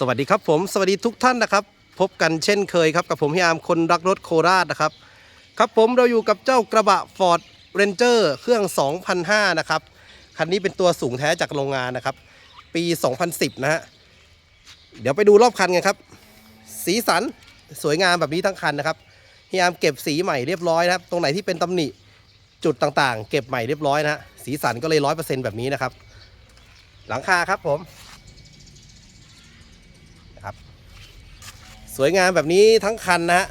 สวัสดีครับผมสวัสดีทุกท่านนะครับ พบกันเช่นเคยครับกับผมพี่อาร์มคนรักรถโคราชนะครับ ครับผมเราอยู่กับเจ้ากระบะ Ford Ranger เครื่อง 2005 นะครับ คันนี้เป็นตัวสูงแท้จากโรงงานนะครับ ปี 2010 นะฮะเดี๋ยวไปดูรอบคันกันครับ สีสันสวยงามแบบนี้ทั้งคันนะครับพี่อาร์มเก็บสีใหม่เรียบร้อยนะครับ ตรงไหนที่เป็นตำหนิจุดต่างๆ เก็บใหม่เรียบร้อยนะฮะสีสันก็เลยร้อยเปอร์เซ็นต์แบบนี้นะครับ หลังคาครับผม สวยงามแบบนี้ทั้งคันนะฮะ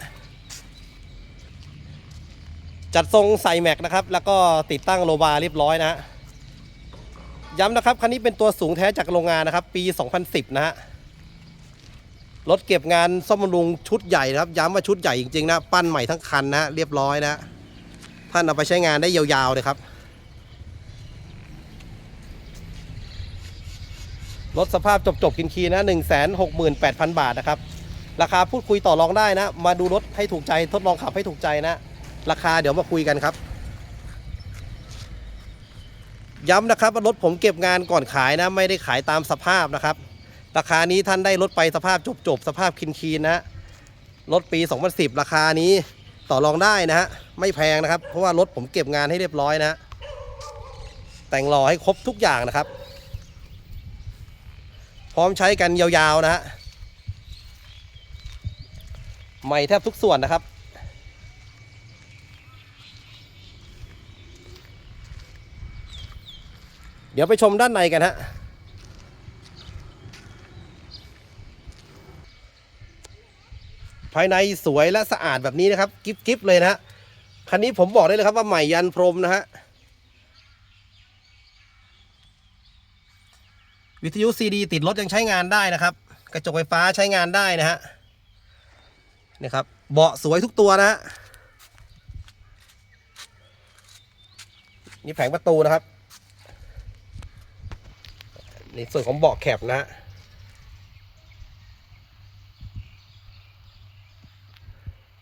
จัดทรงใส่แม็กนะครับ แล้วก็ติดตั้งโลบาร์เรียบร้อยนะฮะย้ำนะครับ คันนี้เป็นตัวสูงแท้จากโรงงานนะครับ ปี 2010 นะฮะรถเก็บงานซ่อมบำรุงชุดใหญ่นะครับ ย้ำว่าชุดใหญ่จริงๆนะปั้นใหม่ทั้งคันนะเรียบร้อยนะฮะท่านเอาไปใช้งานได้ยาวๆเลยครับรถสภาพจบๆกินคีนะ 168,000 บาทนะครับ ราคาพูดคุยต่อรองได้นะ มาดูรถให้ถูกใจทดลองขับให้ถูกใจนะ ราคาเดี๋ยวมาคุยกันครับ ย้ำนะครับว่ารถผมเก็บงานก่อนขายนะ ไม่ได้ขายตามสภาพนะครับ ราคานี้ท่านได้รถไปสภาพจบๆสภาพคินคีนๆนะรถปี 2010 ราคานี้ต่อรองได้นะฮะไม่แพงนะครับ เพราะว่ารถผมเก็บงานให้เรียบร้อยนะ แต่งหล่อให้ครบทุกอย่างนะครับ พร้อมใช้กันยาวๆนะฮะ ใหม่แทบทุกส่วนนะครับ เดี๋ยวไปชมด้านในกันฮะภายในสวยและสะอาดแบบนี้นะครับ กิฟกิฟเลยนะฮะคันนี้ผมบอกได้เลยครับว่าใหม่ยันพรมนะฮะวิทยุซีดีติดรถยังใช้งานได้นะครับ กระจกไฟฟ้าใช้งานได้นะฮะ นี่ครับ เบาะสวยทุกตัวนะฮะนี่แผงประตูนะครับ ในส่วนของเบาะแคบนะฮะ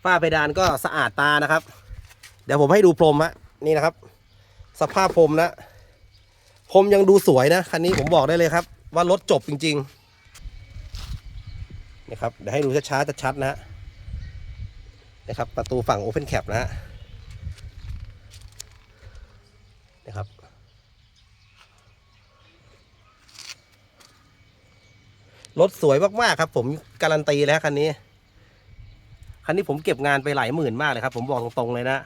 ฝ้าเพดานก็สะอาดตานะครับ เดี๋ยวผมให้ดูพรมฮะนี่นะครับ สภาพพรมนะพรมยังดูสวยนะคันนี้ผมบอกได้เลยครับ ว่ารถจบจริง ๆนี่ครับเดี๋ยวให้ดูช้าๆชัดๆนะฮะ นะครับ ประตูฝั่ง Open Cap นะฮะนะครับรถสวยมาก ๆ ครับ ผมการันตีแล้วคันนี้ คันนี้ผมเก็บงานไปหลายหมื่นมากเลยครับ ผมบอกตรง ๆ เลยนะ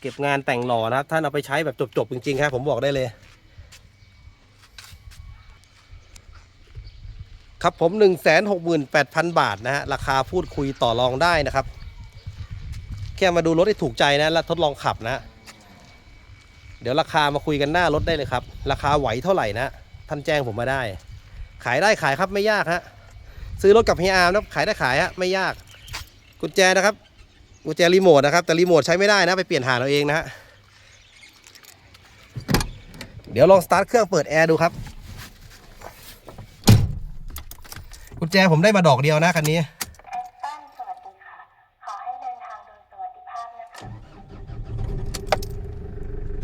เก็บงานแต่งหล่อนะครับ ท่านเอาไปใช้แบบจบ ๆ จริง ๆ ครับ ผมบอกได้เลย ครับผม 1 6 8 0 0 0 บาทนะฮะราคาพูดคุยต่อรองได้นะครับ แค่มาดูรถให้ถูกใจนะ แล้วทดลองขับนะ เดี๋ยวราคามาคุยกันหน้ารถได้เลยครับ ราคาไหวเท่าไหร่นะ ท่านแจ้งผมมาได้ ขายได้ขายครับไม่ยากฮะ ซื้อรถกับเฮียอาร์มนะขายได้ขายฮะไม่ยาก กุญแจนะครับ กุญแจรีโมทนะครับ แต่รีโมทใช้ไม่ได้นะ ไปเปลี่ยนหาเราเองนะฮะ เดี๋ยวลองสตาร์ทเครื่องเปิดแอร์ดูครับ กุญแจผมได้มาดอกเดียวนะคันนี้ แอสตันสวัสดีค่ะ ขอให้เดินทางโดยสวัสดิภาพนะคะ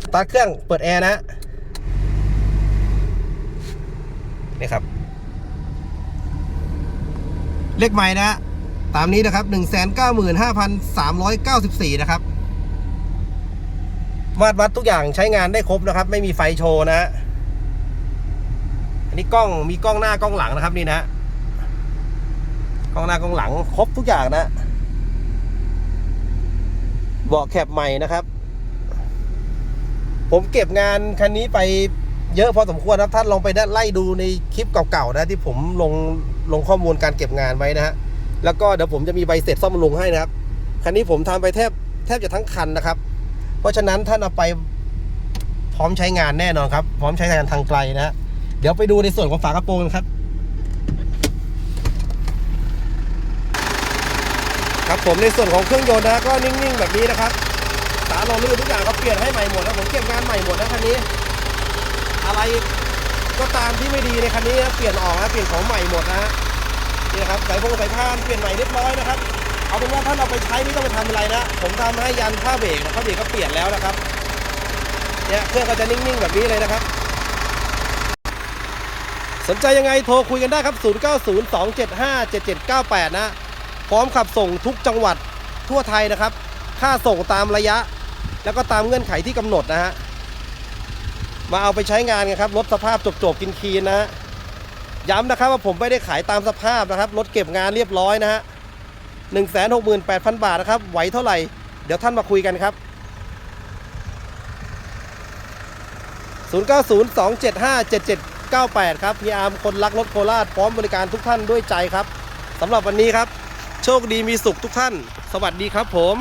ส ตาร์ทเครื่องเปิดแอร์นะนี่ครับ เลขใหม่นะ ตามนี้นะครับ 195,394 นะครับ มาดวัดทุกอย่างใช้งานได้ครบนะครับ ไม่มีไฟโชว์นะ อันนี้กล้องมีกล้องหน้ากล้องหลังนะครับนี่นะ กล้องหน้ากล้องหลังครบทุกอย่างนะ เบาะแคบใหม่นะครับ ผมเก็บงานคันนี้ไปเยอะพอสมควรครับท่านลองไปไล่ดูในคลิปเก่าๆนะที่ผมลงลงข้อมูลการเก็บงานไว้นะฮะแล้วก็เดี๋ยวผมจะมีใบเสร็จซ่อมบำรุงให้นะครับคันนี้ผมทำไปแทบแทบจะทั้งคันนะครับ เพราะฉะนั้นท่านเอาไปพร้อมใช้งานแน่นอนครับ พร้อมใช้งานทางไกลนะฮะเดี๋ยวไปดูในส่วนของฝากระโปรงนครับ ครับผมในส่วนของเครื่องยนต์นะก็นิ่งๆแบบนี้นะครับ สารรองลื่นทุกอย่างก็เปลี่ยนให้ใหม่หมดนะผมเก็บงานใหม่หมดนะคันนี้ อะไรก็ตามที่ไม่ดีในคันนี้นะเปลี่ยนออกนะเปลี่ยนของใหม่หมดนะนี่นะครับสายพงสายพานเปลี่ยนใหม่เรียบร้อยนะครับเอาเป็นว่าท่านเอาไปใช้ไม่ต้องไปทำอะไรนะ ผมทำให้ยันผ้าเบรกนะผ้าเบรกก็เปลี่ยนแล้วนะครับเนี่ยเครื่องก็จะนิ่งๆแบบนี้เลยนะครับ สนใจยังไงโทรคุยกันได้ครับ 0902757798 นะ พร้อมขับส่งทุกจังหวัดทั่วไทยนะครับ ค่าส่งตามระยะ แล้วก็ตามเงื่อนไขที่กำหนดนะฮะ มาเอาไปใช้งานกันครับ รถสภาพจบๆกินคีนนะฮะ ย้ำนะครับว่าผมไม่ได้ขายตามสภาพนะครับ รถเก็บงานเรียบร้อยนะฮะ168,000บาทนะครับ ไหวเท่าไหร่ เดี๋ยวท่านมาคุยกันครับ 0902757798 ครับพี่อาร์มคนรักรถโคราชพร้อมบริการทุกท่านด้วยใจครับสำหรับวันนี้ครับ โชคดีมีสุขทุกท่าน สวัสดีครับผม